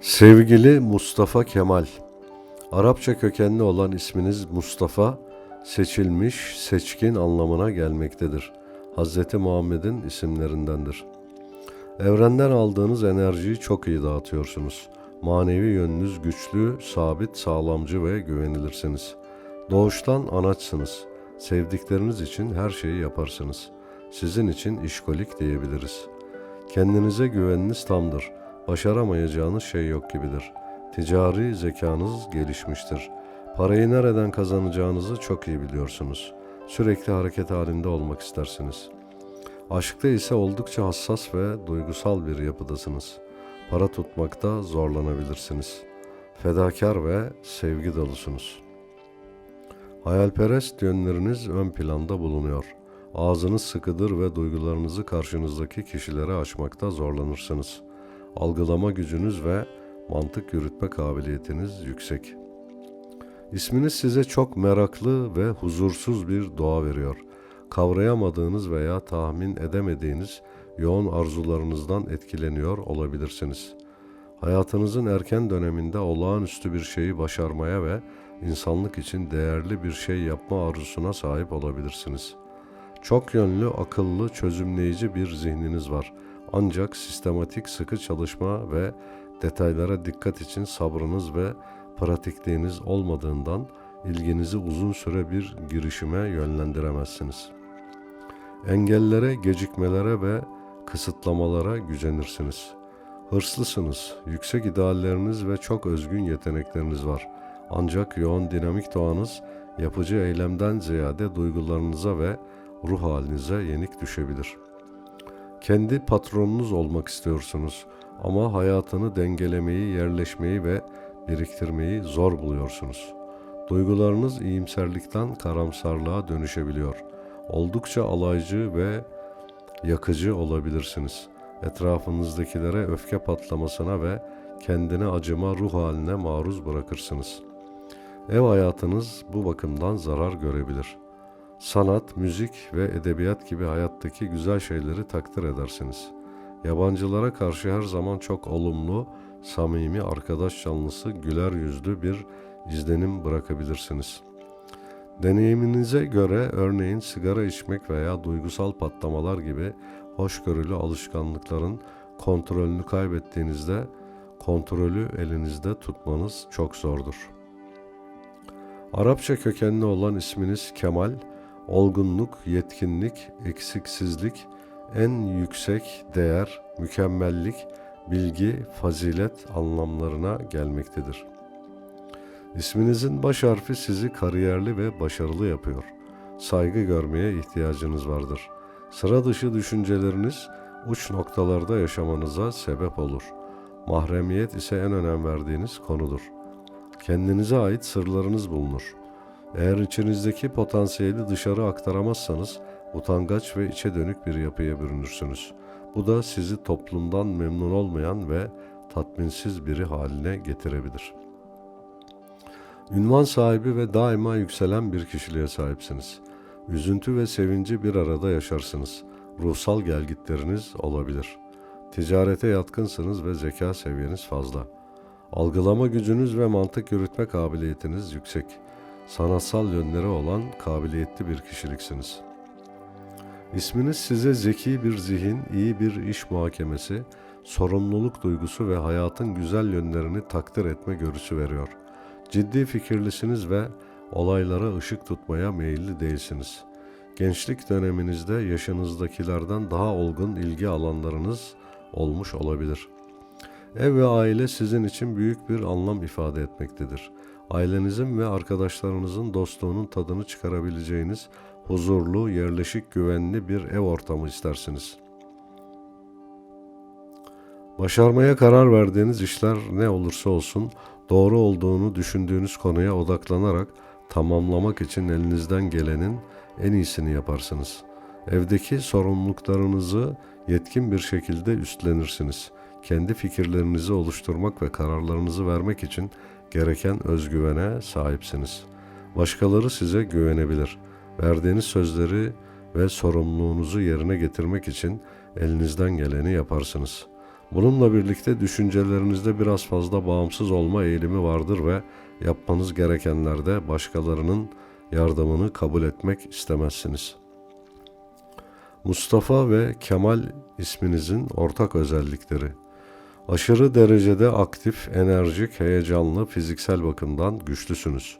Sevgili Mustafa Kemal Arapça kökenli olan isminiz Mustafa, seçilmiş, seçkin anlamına gelmektedir. Hz. Muhammed'in isimlerindendir. Evrenden aldığınız enerjiyi çok iyi dağıtıyorsunuz. Manevi yönünüz güçlü, sabit, sağlamcı ve güvenilirsiniz. Doğuştan anaçsınız. Sevdikleriniz için her şeyi yaparsınız. Sizin için işkolik diyebiliriz. Kendinize güveniniz tamdır. Başaramayacağınız şey yok gibidir. Ticari zekanız gelişmiştir. Parayı nereden kazanacağınızı çok iyi biliyorsunuz. Sürekli hareket halinde olmak istersiniz. Aşkta ise oldukça hassas ve duygusal bir yapıdasınız. Para tutmakta zorlanabilirsiniz. Fedakar ve sevgi dolusunuz. Hayalperest yönleriniz ön planda bulunuyor. Ağzınız sıkıdır ve duygularınızı karşınızdaki kişilere açmakta zorlanırsınız. Algılama gücünüz ve mantık yürütme kabiliyetiniz yüksek. İsminiz size çok meraklı ve huzursuz bir doğa veriyor. Kavrayamadığınız veya tahmin edemediğiniz yoğun arzularınızdan etkileniyor olabilirsiniz. Hayatınızın erken döneminde olağanüstü bir şeyi başarmaya ve insanlık için değerli bir şey yapma arzusuna sahip olabilirsiniz. Çok yönlü, akıllı, çözümleyici bir zihniniz var. Ancak sistematik sıkı çalışma ve detaylara dikkat için sabrınız ve pratikliğiniz olmadığından ilginizi uzun süre bir girişime yönlendiremezsiniz. Engellere, gecikmelere ve kısıtlamalara gücenirsiniz. Hırslısınız, yüksek idealleriniz ve çok özgün yetenekleriniz var. Ancak yoğun dinamik doğanız yapıcı eylemden ziyade duygularınıza ve ruh halinize yenik düşebilir. Kendi patronunuz olmak istiyorsunuz ama hayatını dengelemeyi, yerleşmeyi ve biriktirmeyi zor buluyorsunuz. Duygularınız iyimserlikten karamsarlığa dönüşebiliyor. Oldukça alaycı ve yakıcı olabilirsiniz. Etrafınızdakilere öfke patlamasına ve kendine acıma ruh haline maruz bırakırsınız. Ev hayatınız bu bakımdan zarar görebilir. Sanat, müzik ve edebiyat gibi hayattaki güzel şeyleri takdir edersiniz. Yabancılara karşı her zaman çok olumlu, samimi, arkadaş canlısı, güler yüzlü bir izlenim bırakabilirsiniz. Deneyiminize göre örneğin sigara içmek veya duygusal patlamalar gibi hoşgörülü alışkanlıkların kontrolünü kaybettiğinizde kontrolü elinizde tutmanız çok zordur. Arapça kökenli olan isminiz Kemal, olgunluk, yetkinlik, eksiksizlik, en yüksek değer, mükemmellik, bilgi, fazilet anlamlarına gelmektedir. İsminizin baş harfi sizi kariyerli ve başarılı yapıyor. Saygı görmeye ihtiyacınız vardır. Sıra dışı düşünceleriniz uç noktalarda yaşamanıza sebep olur. Mahremiyet ise en önem verdiğiniz konudur. Kendinize ait sırlarınız bulunur. Eğer içinizdeki potansiyeli dışarı aktaramazsanız utangaç ve içe dönük bir yapıya bürünürsünüz. Bu da sizi toplumdan memnun olmayan ve tatminsiz biri haline getirebilir. Ünvan sahibi ve daima yükselen bir kişiliğe sahipsiniz. Üzüntü ve sevinci bir arada yaşarsınız. Ruhsal gelgitleriniz olabilir. Ticarete yatkınsınız ve zeka seviyeniz fazla. Algılama gücünüz ve mantık yürütme kabiliyetiniz yüksek. Sanatsal yönleri olan kabiliyetli bir kişiliksiniz. İsminiz size zeki bir zihin, iyi bir iş muhakemesi, sorumluluk duygusu ve hayatın güzel yönlerini takdir etme görüsü veriyor. Ciddi fikirlisiniz ve olaylara ışık tutmaya meyilli değilsiniz. Gençlik döneminizde yaşınızdakilerden daha olgun ilgi alanlarınız olmuş olabilir. Ev ve aile sizin için büyük bir anlam ifade etmektedir. Ailenizin ve arkadaşlarınızın dostluğunun tadını çıkarabileceğiniz huzurlu, yerleşik, güvenli bir ev ortamı istersiniz. Başarmaya karar verdiğiniz işler ne olursa olsun doğru olduğunu düşündüğünüz konuya odaklanarak tamamlamak için elinizden gelenin en iyisini yaparsınız. Evdeki sorumluluklarınızı yetkin bir şekilde üstlenirsiniz. Kendi fikirlerinizi oluşturmak ve kararlarınızı vermek için gereken özgüvene sahipsiniz. Başkaları size güvenebilir. Verdiğiniz sözleri ve sorumluluğunuzu yerine getirmek için elinizden geleni yaparsınız. Bununla birlikte düşüncelerinizde biraz fazla bağımsız olma eğilimi vardır ve yapmanız gerekenlerde başkalarının yardımını kabul etmek istemezsiniz. Mustafa ve Kemal isminizin ortak özellikleri. Aşırı derecede aktif, enerjik, heyecanlı, fiziksel bakımdan güçlüsünüz.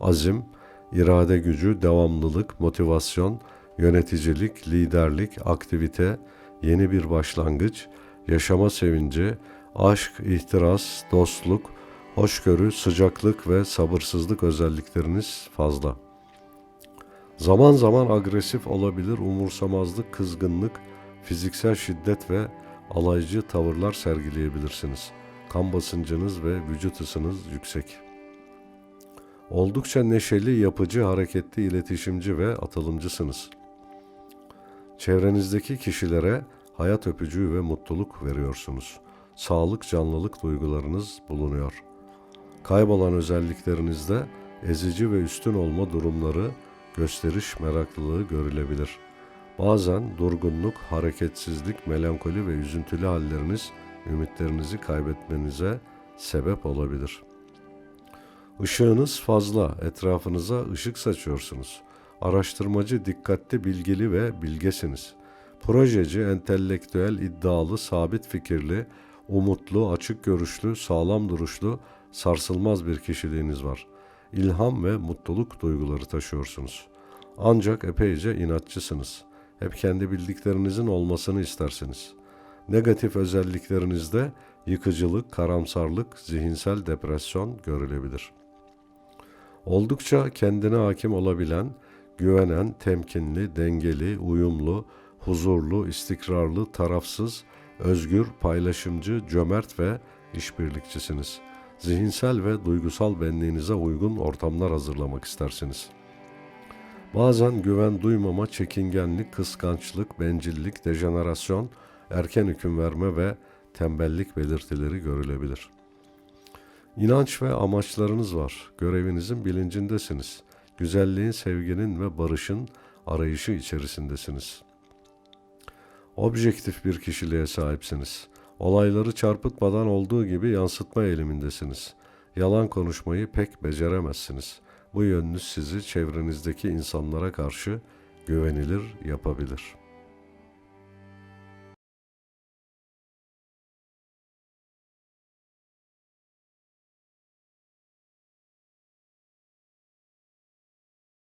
Azim, irade gücü, devamlılık, motivasyon, yöneticilik, liderlik, aktivite, yeni bir başlangıç, yaşama sevinci, aşk, ihtiras, dostluk, hoşgörü, sıcaklık ve sabırsızlık özellikleriniz fazla. Zaman zaman agresif olabilir, umursamazlık, kızgınlık, fiziksel şiddet ve alaycı tavırlar sergileyebilirsiniz. Kan basıncınız ve vücut ısınız yüksek. Oldukça neşeli, yapıcı, hareketli, iletişimci ve atılımcısınız. Çevrenizdeki kişilere hayat öpücüğü ve mutluluk veriyorsunuz. Sağlık, canlılık duygularınız bulunuyor. Kaybolan özelliklerinizde ezici ve üstün olma durumları, gösteriş meraklılığı görülebilir. Bazen durgunluk, hareketsizlik, melankoli ve üzüntülü halleriniz ümitlerinizi kaybetmenize sebep olabilir. Işığınız fazla, etrafınıza ışık saçıyorsunuz. Araştırmacı, dikkatli, bilgili ve bilgesiniz. Projeci, entelektüel, iddialı, sabit fikirli, umutlu, açık görüşlü, sağlam duruşlu, sarsılmaz bir kişiliğiniz var. İlham ve mutluluk duyguları taşıyorsunuz. Ancak epeyce inatçısınız. Hep kendi bildiklerinizin olmasını istersiniz. Negatif özelliklerinizde yıkıcılık, karamsarlık, zihinsel depresyon görülebilir. Oldukça kendine hakim olabilen, güvenen, temkinli, dengeli, uyumlu, huzurlu, istikrarlı, tarafsız, özgür, paylaşımcı, cömert ve işbirlikçisiniz. Zihinsel ve duygusal benliğinize uygun ortamlar hazırlamak istersiniz. Bazen güven duymama, çekingenlik, kıskançlık, bencillik, dejenerasyon, erken hüküm verme ve tembellik belirtileri görülebilir. İnanç ve amaçlarınız var. Görevinizin bilincindesiniz. Güzelliğin, sevginin ve barışın arayışı içerisindesiniz.'' objektif bir kişiliğe sahipsiniz. Olayları çarpıtmadan olduğu gibi yansıtma eğilimindesiniz. Yalan konuşmayı pek beceremezsiniz. Bu yönünüz sizi çevrenizdeki insanlara karşı güvenilir yapabilir.''